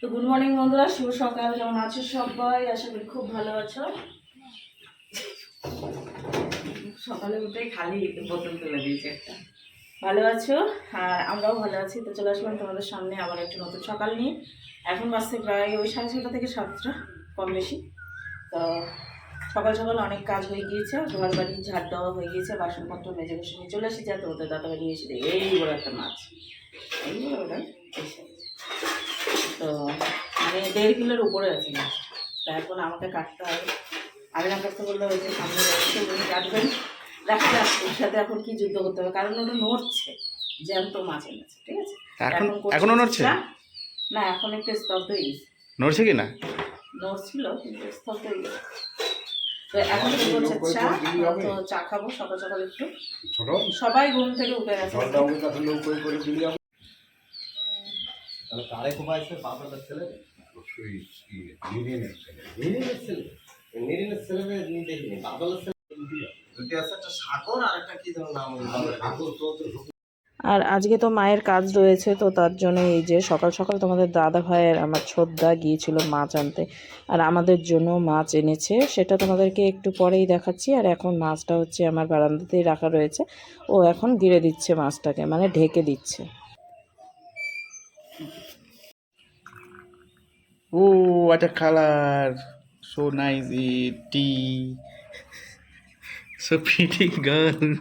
তো good morning বন্ধুরা, শুভ সকাল। কেমন আছো সবাই? আশা করি খুব ভালো আছো। সকালে উঠে খালি বোতল তুলে দিয়েছে একটা। ভালো আছো? আর আমরাও ভালো আছি। তো চলে আসলাম তোমাদের সামনে আবার একটা নতুন সকাল নিয়ে। এখন বাজছে প্রায় ওই সাড়ে ছটা থেকে সাতটা, কম বেশি। তো সকাল সকাল অনেক কাজ হয়ে গিয়েছে, ঘর বাড়ি ঝাড় দেওয়া হয়ে গিয়েছে, বাসনপত্র মেজে বসে নিয়ে চলে এসেছি। আর তোমাদের দাদা বাড়ি এসে এই বড় একটা মাছ। এই বড় ওটা তো মানে দেড় কিলোর উপরে আছে মাছ তা এখন আমাকে কাটতে হবে। আমি না কাটতে বললে ওই যে সামনে রয়েছে উনি কাটবেন। দেখা যাক ওর সাথে এখন কি যুদ্ধ করতে হবে কারণ ওটা নড়ছে জ্যান্ত মাছ এনেছে ঠিক আছে? এখন নড়ছে? না, না এখন একটু স্তব্ধ হয়ে গেছে। নড়ছে কি না? নড়ছিল কিন্তু স্তব্ধ হয়ে গেছে। তো এখন কি করছে চা? তো চা খাব সকাল সকাল একটু। সবাই ঘুম থেকে উঠে গেছে জলটা ওই কাছে লোক করে করে দিলি আমি তাহলে ছেলে? অবশ্যই নিরিনের ছেলে। নিরিনের ছেলে? নিরিনের ছেলে নিয়ে দেখিনি বাবার ছেলে দুটি আছে একটা সাগর আর একটা কি যেন নাম সাগর। তো আর আজকে তো মায়ের কাজ রয়েছে তো তার জন্য এই যে সকাল সকাল তোমাদের দাদা ভাইয়ের আমার ছোদ্দা গিয়েছিল মাছ আনতে। আর আমাদের জন্য মাছ এনেছে সেটা তোমাদেরকে একটু পরেই দেখাচ্ছি। আর এখন মাছটা হচ্ছে আমার বারান্দাতেই রাখা রয়েছে। ও এখন গিরে দিচ্ছে মাছটাকে মানে ঢেকে দিচ্ছে। Oh, what a color! So nice, it tea. So pretty girl.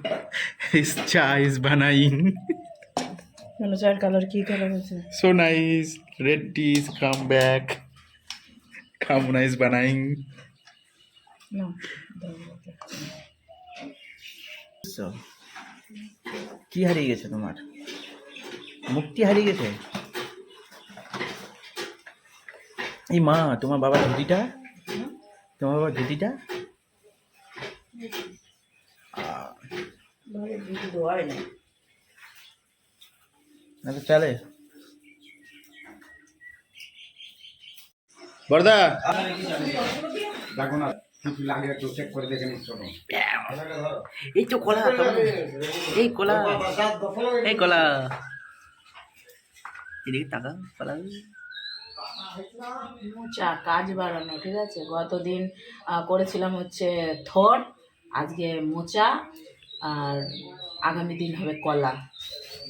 His chai is banayin. মানে চার কালার কি colour So nice. Red tea is come back. Kamuna is banayin. না? কি হারিয়ে গেছে তোমার মুক্তি হারিয়ে গেছে এই মা তোমার বাবার ধুতিটা? তোমার বাবার ধুতিটা? তো চলে। বর্দা! দেখো না কিছু লাগে একটু চেক করে দেখে নিচ্ছ এই তো কলা এই কলা। এই কলা। এদিকে টাকা কলা। চা কাজ বাড়ানো ঠিক আছে? গতদিন করেছিলাম হচ্ছে থর আজকে মোচা আর আগামী দিন হবে কলা।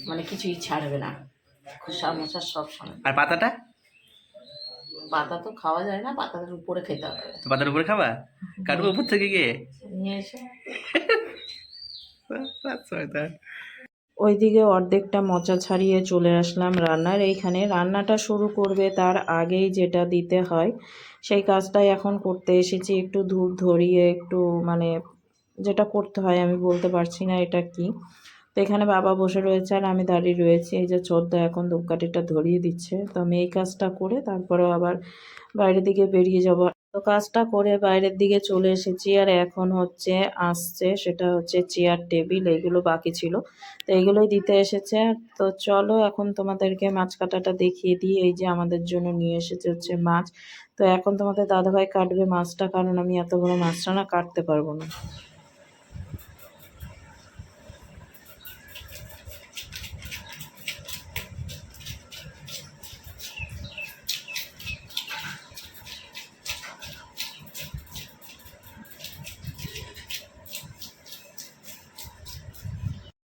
মানে কিছুই ছাড়বে না। খোসা মোচা সব সময়। আর পাতাটা? পাতা তো খাওয়া যায় না পাতাটার উপরে খেতে হবে। পাতার উপরে খাবা? কাটবো উপর থেকে গিয়ে? নিয়ে এসে. ওইদিকে অর্ধেকটা মচা ছাড়িয়ে চলে আসলাম রান্নার। এইখানে রান্নাটা শুরু করবে তার আগেই যেটা দিতে হয়, সেই কাজটাই এখন করতে এসেছি। একটু ধূপ ধরিয়ে, একটু মানে যেটা করতে হয় আমি বলতে পারছি না এটা কি। তো এখানে বাবা বসে রয়েছে আর আমি দাঁড়িয়ে রয়েছি। এই যে চোদ্দা এখন ধূপকাঠিটা ধরিয়ে দিচ্ছে। তো আমি এই কাজটা করে তারপরে আবার বাইরের দিকে বেরিয়ে যাব। তো কাজটা করে বাইরের দিকে চলে এসেছি আর এখন হচ্ছে আসছে, সেটা হচ্ছে চেয়ার টেবিল এগুলো বাকি ছিল। তো এগুলোই দিতে এসেছে। তো চলো এখন তোমাদেরকে মাছ কাটাটা দেখিয়ে দিই, এই যে আমাদের জন্য নিয়ে এসেছে হচ্ছে মাছ। তো এখন তোমাদের দাদাভাই কাটবে মাছটা, কারণ আমি এত বড় মাছটা না কাটতে পারব না।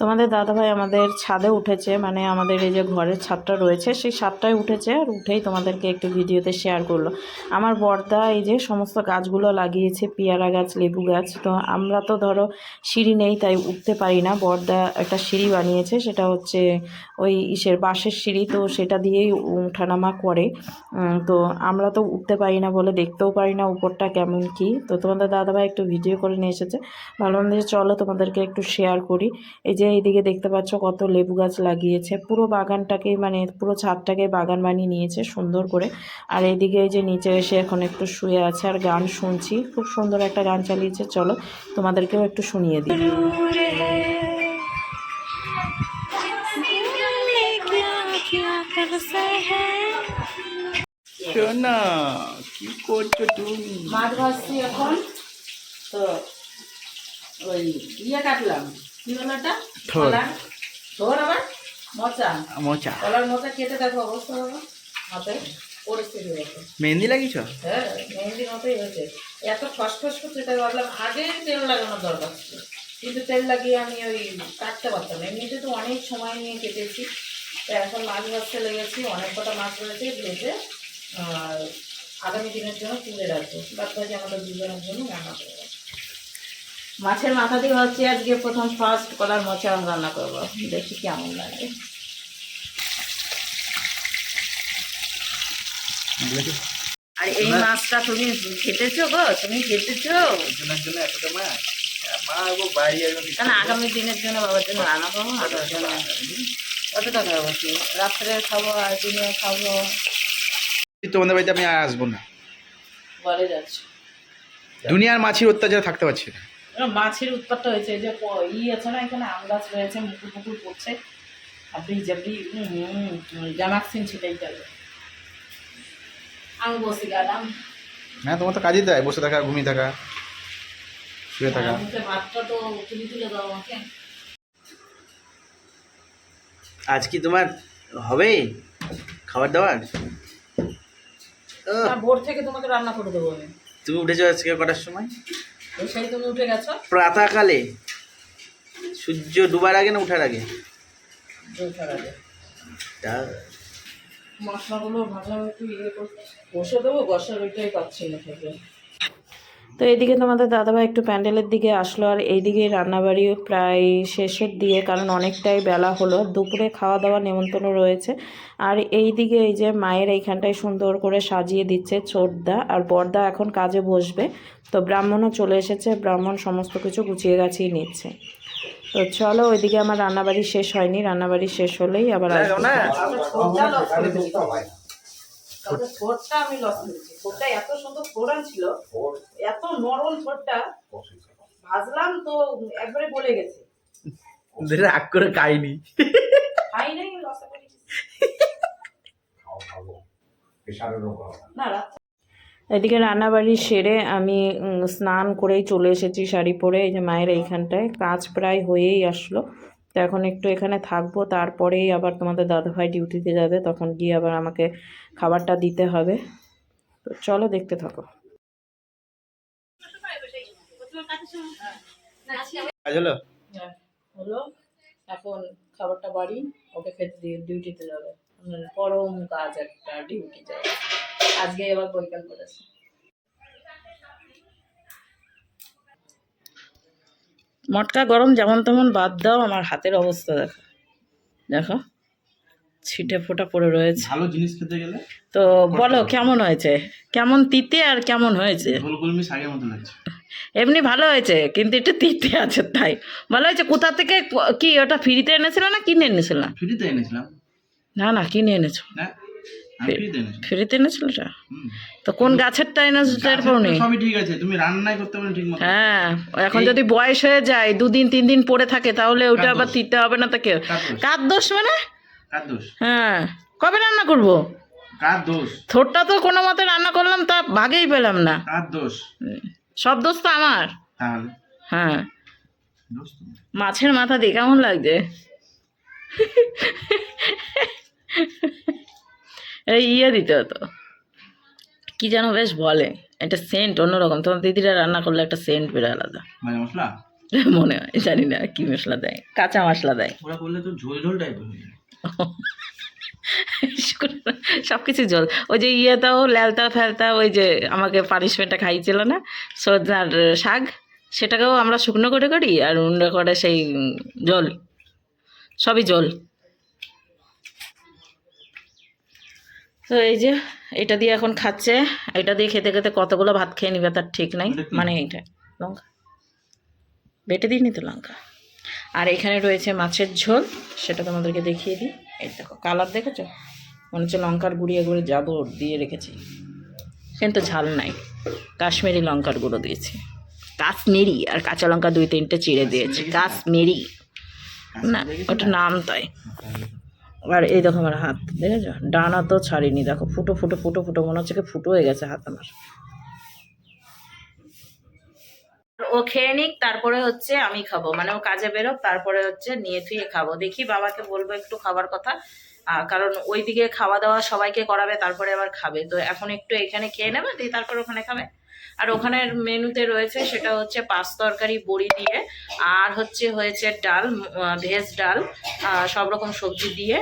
তোমাদের দাদাভাই আমাদের ছাদে উঠেছে মানে আমাদের এই যে ঘরের ছাদটা রয়েছে, সেই ছাদটায় উঠেছে আর উঠেই তোমাদেরকে একটু ভিডিওতে শেয়ার করল। আমার বর্দা এই যে সমস্ত গাছগুলো লাগিয়েছে, পেয়ারা গাছ, লেবু গাছ, তো আমরা তো ধরো সিঁড়ি নেই, তাই উঠতে পারি না। বর্দা একটা সিঁড়ি বানিয়েছে, সেটা হচ্ছে ওই ইসের বাঁশের সিঁড়ি, তো সেটা দিয়েই উঠানামা করে। তো আমরা তো উঠতে পারি না বলে দেখতেও পারি না উপরটা কেমন কি। তো তোমাদের দাদাভাই একটু ভিডিও করে নিয়ে এসেছে। যে চলো তোমাদেরকে একটু শেয়ার করি। এই যে এইদিকে দেখতে পাচ্ছ কত লেবু গাছ লাগিয়েছে। পুরো বাগানটাকেই মানে পুরো ছাদটাকে বাগান বানিয়ে নিয়েছে সুন্দর করে। আর এইদিকে এই যে নিচে এসে এখন একটু শুয়ে আছে আর গান শুনছি। খুব সুন্দর একটা গান চালিয়েছে। চলো তোমাদেরকেও একটু শুনিয়ে দিই। মাছ ভাজছি এখন। তো ওই ইয়ে কাটলাম। কি হলো এটা? কলার? থোর আবার? মোচা। মোচা। কলার মোচা কেটে দেখো অবস্থা বাবা মাথায় পরিস্থিতি হয়েছে মেহেন্দি লাগিয়েছ? হ্যাঁ মেহেন্দির মতোই হয়েছে। এত খসখস করছে তাই ভাবলাম আগে তেল লাগানোর দরকার ছিল। কিন্তু তেল লাগিয়ে আমি ওই কাটতে পারতাম এমনিতে তো অনেক সময় নিয়ে কেটেছি। তো এখন মাছ ভাজতে লেগেছি অনেক কটা মাছ রয়েছে ভেজে আর আগামী দিনের জন্য তুলে রাখব। বাদ বাকি আমাদের দুজনের জন্য রান্না করব মাছের মাথা দিয়ে হচ্ছে আজকে প্রথম ফার্স্ট কলার মোচা রান্না করব। দেখি কেমন লাগে। আর এই মাছটা তুমি কেটেছো গো? তুমি কেন আগামী দিনের জন্য বাবার জন্য রান্না করব? কত টাকা হবে কি রাত্রে খাব আর দিনে খাব। তোমাদের বাড়িতে আমি আর আসব না। বলে যাচ্ছে। দুনিয়ার মাছির অত্যাচার থাকতে পারছি না। মাছের উৎপাতটা হয়েছে যে ই আছে না এখানে আম গাছ রয়েছে মুকুর পুকুর পড়ছে। আপনি যাবি জামাক্সিন ছিটাই যাবে আমি বসে গেলাম হ্যাঁ তোমার তো কাজই দেয় বসে থাকা ঘুমিয়ে থাকা শুয়ে থাকা। ভাতটা তো তুলে তুলে দাও আমাকে। আজ কি তোমার হবে খাবার দাবার? তা ভোর থেকে তোমাকে রান্না করে দেবো আমি। তুমি উঠেছো আজকে কটার সময়? সেই তুমি উঠে গেছো? প্রাতঃকালে। সূর্য ডুবার আগে না উঠার আগে? উঠার আগে। মশলাগুলো ভালোভাবে একটু ইয়ে করে বসে দেবো বসার ওইটাই পাচ্ছি না তো এইদিকে তোমাদের দাদাভাই একটু প্যান্ডেলের দিকে আসলো আর এইদিকে রান্নাবাড়ি প্রায় শেষের দিয়ে কারণ অনেকটাই বেলা হলো দুপুরে খাওয়া দাওয়া নেমন্তন্ন রয়েছে আর এই দিকে এই যে মায়ের এইখানটায় সুন্দর করে সাজিয়ে দিচ্ছে চোরদা আর বর্দা এখন কাজে বসবে তো ব্রাহ্মণও চলে এসেছে ব্রাহ্মণ সমস্ত কিছু গুছিয়ে গাছিয়ে নিচ্ছে তো চলো ওইদিকে আমার রান্নাবাড়ি শেষ হয়নি রান্নাবাড়ি শেষ হলেই আবার আসব। ঠোঁটটা এত সুন্দর ফোড়ন ছিল এত নরম ঠোঁটটা। ভাজলাম তো একবারে বলে গেছে। রাগ করে খাইনি। খাই নাই না এদিকে রান্নাবাড়ি সেরে আমি স্নান করেই চলে এসেছি শাড়ি পরে এই যে মায়ের এইখানটায়। কাজ প্রায় হয়েই আসলো। তো এখন একটু এখানে থাকব তারপরেই আবার তোমাদের দাদাভাই ডিউটিতে যাবে তখন গিয়ে আবার আমাকে খাবারটা দিতে হবে। তো চলো দেখতে থাকো। কাজ হলো? হ্যাঁ, হলো। এখন খাবারটা বাড়ি ওকে খেতে দিয়ে ডিউটিতে যাবে। মানে পরম কাজ একটা ডিউটি যাবে। আজকে এবার বৈকাল করেছে। মটকা গরম যেমন তেমন বাদ দাও আমার হাতের অবস্থা দেখো। দেখো। ছিটে ফোটা পড়ে রয়েছে। ভালো জিনিস খেতে গেলে? তো বলো কেমন হয়েছে? কেমন তিতে আর কেমন হয়েছে? গোলগুলমি শাকের মতো লাগছে। এমনি ভালো হয়েছে কিন্তু একটু তিতে আছে তাই। ভালো হয়েছে কোথা থেকে ক- ওটা ফ্রিতে এনেছিল না কিনে এনেছিল? না ফ্রিতে এনেছিলাম। না না কিনে এনেছো। না ফ্রিতে এনেছিল ওটা? তো কোন গাছেরটা এনেছো টের পাওনি সবই ঠিক আছে তুমি রান্নাই করতে পারো ঠিক মতো। হ্যাঁ এখন যদি বয়স হয়ে যায় দুদিন তিন দিন পরে থাকে তাহলে ওটা আবার দোষ? তিতে হবে না তাকে কার দোষ? কার দোষ মানে? হ্যাঁ। কবে রান্না করব? কার দোষ? থোরটা তো কোনো মতে রান্না করলাম তা ভাগেই পেলাম না। কার দোষ? সব দোষ তো আমার। হ্যাঁ। মাছের মাথা দিয়ে কেমন লাগছে? এই ইয়ে দিতে হতো। কি যেন বেশ বলে একটা সেন্ট অন্যরকম। তোমার দিদিরা রান্না করলে একটা সেন্ট বেরো আলাদা। মশলা? মনে হয় জানি না কি মশলা দেয় কাঁচা মশলা দেয়। ওরা করলে তো ঝোল ঝোল টাইপের সব কিছু জল। ওই যে ইয়েটাও ল্যালতা ফেলতা ওই যে আমাকে পানিশমেন্টটা খাইছিল না? সজনার শাক সেটাকেও আমরা শুকনো করে করি আর অন্য করে সেই জল। সবই জল। তো এই যে এটা দিয়ে এখন খাচ্ছে। এটা দিয়ে খেতে খেতে কতগুলো ভাত খেয়ে নিবে তার ঠিক নাই। মানে এইটা লঙ্কা। বেটে দিইনি তো লঙ্কা। আর এখানে রয়েছে মাছের ঝোল সেটা তোমাদেরকে দেখিয়ে দিই। এই দেখো কালার দেখেছ? মনে হচ্ছে লঙ্কার গুঁড়িয়ে গুঁড়ে জাবর দিয়ে রেখেছি। কিন্তু ঝাল নাই। কাশ্মীরি লঙ্কার গুঁড়ো দিয়েছি। কাশ্মীরি আর কাঁচা লঙ্কা দুই তিনটে চিড়ে দিয়েছি। কাশ্মীরি না ওটা নাম তাই। আর এই দেখো আমার হাত দেখেছ? ডানা তো ছাড়িনি দেখো ফুটো ফুটো ফুটো ফুটো মনে হচ্ছে কি ফুটো হয়ে গেছে হাত আমার। ও খেয়ে নিক, তারপরে হচ্ছে আমি খাব। মানে ও কাজে বেরোক, তারপরে হচ্ছে নিয়ে থুয়ে খাব। দেখি বাবাকে বলব একটু খাবার কথা। কারণ ওইদিকে খাওয়া দাওয়া সবাইকে করাবে, তারপরে আবার খাবে। তো এখন একটু এখানে খেয়ে নেবে, দিয়ে তারপর ওখানে খাবে। আর ওখানের মেনুতে রয়েছে সেটা হচ্ছে পাঁচ তরকারি, বড়ি দিয়ে, আর হচ্ছে হয়েছে ডাল ভেজ ডাল সব রকম সবজি দিয়ে।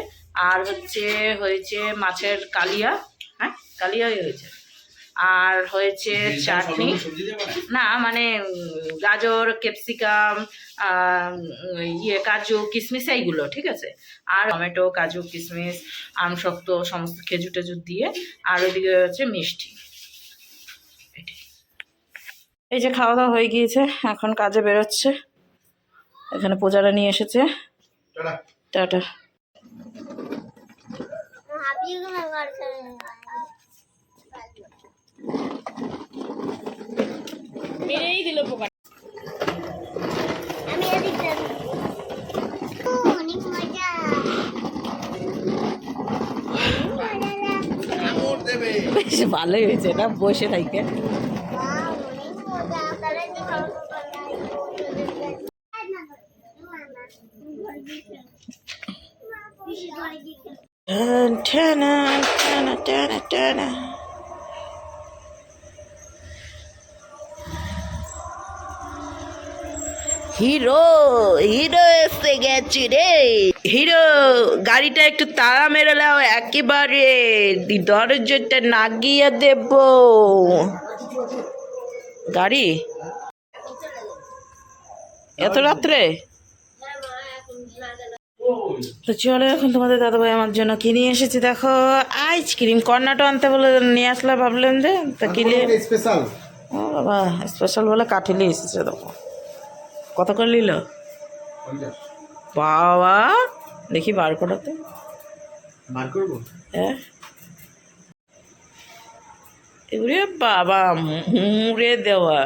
আর হচ্ছে হয়েছে মাছের কালিয়া হ্যাঁ? কালিয়াই হয়েছে। আর হয়েছে চাটনি। না মানে গাজর ক্যাপসিকাম ইয়ে কাজু কিশমিশ এইগুলো ঠিক আছে? আর টমেটো কাজু কিশমিশ আম শক্ত সমস্ত খেজুর টেজুর দিয়ে আর ওইদিকে হচ্ছে মিষ্টি। এই যে খাওয়া দাওয়া হয়ে গিয়েছে এখন কাজে বেরোচ্ছে। এখানে পূজারা নিয়ে এসেছে। টাটা। মেরেই দিল পোকা বেশ ভালোই হয়েছে না বসে তাহলে টানা টানা টানা টানা হিরো হিরো এসে গেছি রে। হিরো গাড়িটা একটু তাড়া মেরে দাও একেবারে দরজাটা নাগিয়ে দেব। গাড়ি? এত রাত্রে? তো চলো এখন তোমাদের দাদাভাই আমার জন্য কি নিয়ে এসেছি দেখো। আইসক্রিম কর্নাটো আনতে বলে নিয়ে আসলে ভাবলেন যে তা কিনে স্পেশাল। ও বাবা স্পেশাল বলে কাঠিলে এসেছে দেখো। কত করে নিল? বাবা দেখি বার করাতে বার করব? হ্যাঁ। এগুলো বাবা মুড়ে দেওয়া।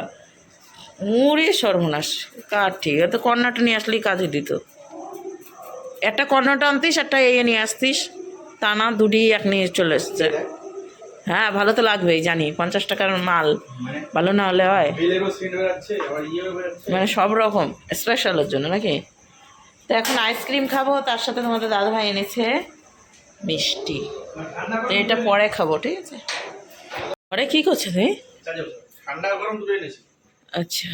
মুড়ে সর্বনাশ। কার ঠিক? তো কর্নাটা নিয়ে আসলেই কাজে দিত। একটা কর্নাটা আনতিস একটা এই নিয়ে আসতিস। তা না দুটি এক নিয়ে চলে এসছে। হ্যাঁ ভালো তো লাগবেই জানি। পঞ্চাশ টাকার মাল ভালো না হলে হয়। মানে সব রকম স্পেশালের জন্য নাকি? তো এখন আইসক্রিম খাব তার সাথে তোমাদের দাদাভাই এনেছে মিষ্টি। তো এটা পরে খাব ঠিক আছে? পরে কি করছ তুমি? ঠান্ডা গরম দুটো এনেছি আচ্ছা।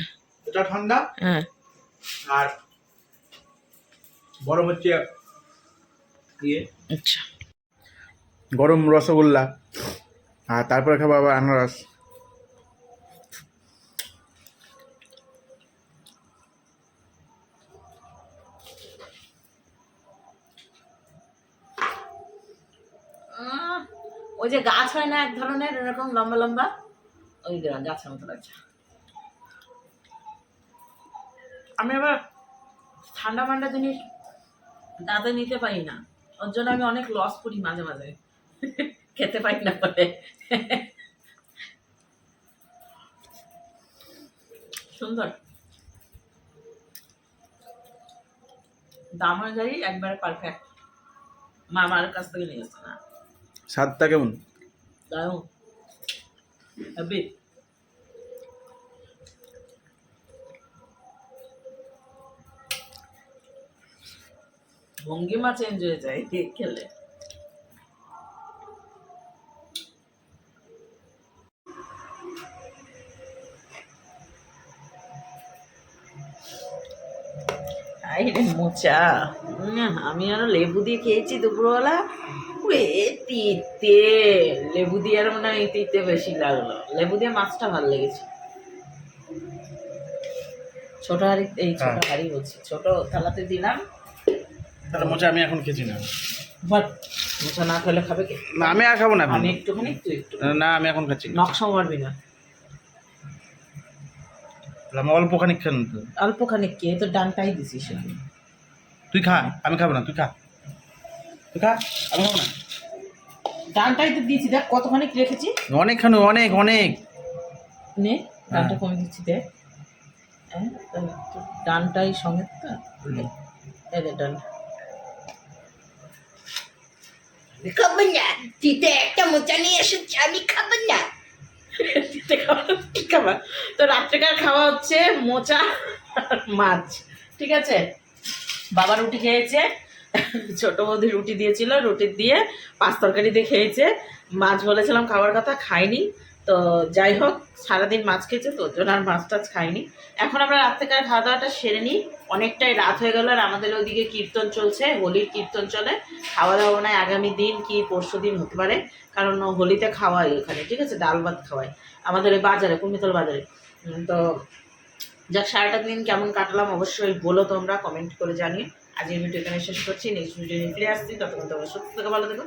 এটা ঠান্ডা? হ্যাঁ। আর গরম হচ্ছে ইয়ে। আচ্ছা। গরম রসগোল্লা। আর তারপরে খাব আবার আনারস। ওই যে গাছ হয় না এক ধরনের, এরকম লম্বা লম্বা? ওই গাছের মতো লাগছে। আমি আবার ঠান্ডা মান্ডা জিনিস দাঁতে নিতে পারি না। ওর জন্য আমি অনেক লস করি মাঝে মাঝে। খেতে পারি না বলে। সুন্দর। দাম অনুযায়ী একবারে পারফেক্ট মামার কাছ থেকে নিয়ে এসছে না। স্বাদটা কেমন? দারুণ। হ্যাপি ভঙ্গিমা চেঞ্জ হয়ে যায় কেক খেলে। উম, আমি আরও লেবু দিয়ে খেয়েছি দুপুরবেলা। এ তিতে লেবু দিয়ে আর মনে হয় তিতে বেশি লাগল। লেবু দিয়ে মাছটা ভালো লেগেছে। ছোট হাড়ি এই ছোট হ্যাঁ। হাড়ি বলছি। ছোট থালাতে দিলাম। তাহলে মোচা আমি এখন খেছি না। বাট মোচা না খেলে খাবে কি? না আমি আর খাব না আমি একটুখানি তুই একটু। না আমি এখন খাচ্ছি নকশা মারবি না। আমি অল্প খানিক খান তো। অল্প খানিক কে তো ডানটাই দিছিস। আমি তুই খা আমি খাব না তুই খা। তুই খা আমি খাব না। ডানটাই তো দিয়েছি দেখ কতখানি রেখেছি। অনেক খানো অনেক অনেক। নে ডানটা কমে দিচ্ছি দেখ। হ্যাঁ ডানটাই সঙ্গে তো। এই দে ডান খাব না। তিতে একটা মোচা নিয়ে এসেছি আমি খাব না। দিতে খাবার তো রাত্রেকার খাওয়া হচ্ছে মোচা আর মাছ ঠিক আছে? বাবা রুটি খেয়েছে, ছোট বৌদি রুটি দিয়েছিল, রুটি দিয়ে পাঁচ তরকারি দিয়ে খেয়েছে। মাছ বলেছিলাম খাওয়ার কথা, খাইনি। তো যাই হোক, সারাদিন মাছ খেয়েছে, তো জন্য আর মাছ টাছ খাইনি। এখন আমরা রাত্রেকার খাওয়া দাওয়াটা সেরে নিই। অনেকটাই রাত হয়ে গেল আর আমাদের ওইদিকে কীর্তন চলছে, হোলির কীর্তন চলে। খাওয়া দাওয়া নয় আগামী দিন কি পরশু দিন হতে পারে, কারণ হোলিতে খাওয়াই ওখানে, ঠিক আছে? ডাল ভাত খাওয়াই আমাদের ওই বাজারে, কুমিতল বাজারে। তো যাক, সারাটা দিন কেমন কাটলাম অবশ্যই বলো তোমরা কমেন্ট করে জানিয়ে আজকের ভিডিও এখানে শেষ করছি নেক্সট ভিডিও নিয়ে ফিরে আসছি। ততক্ষণ তোমরা সত্যি থেকে, ভালো দেখো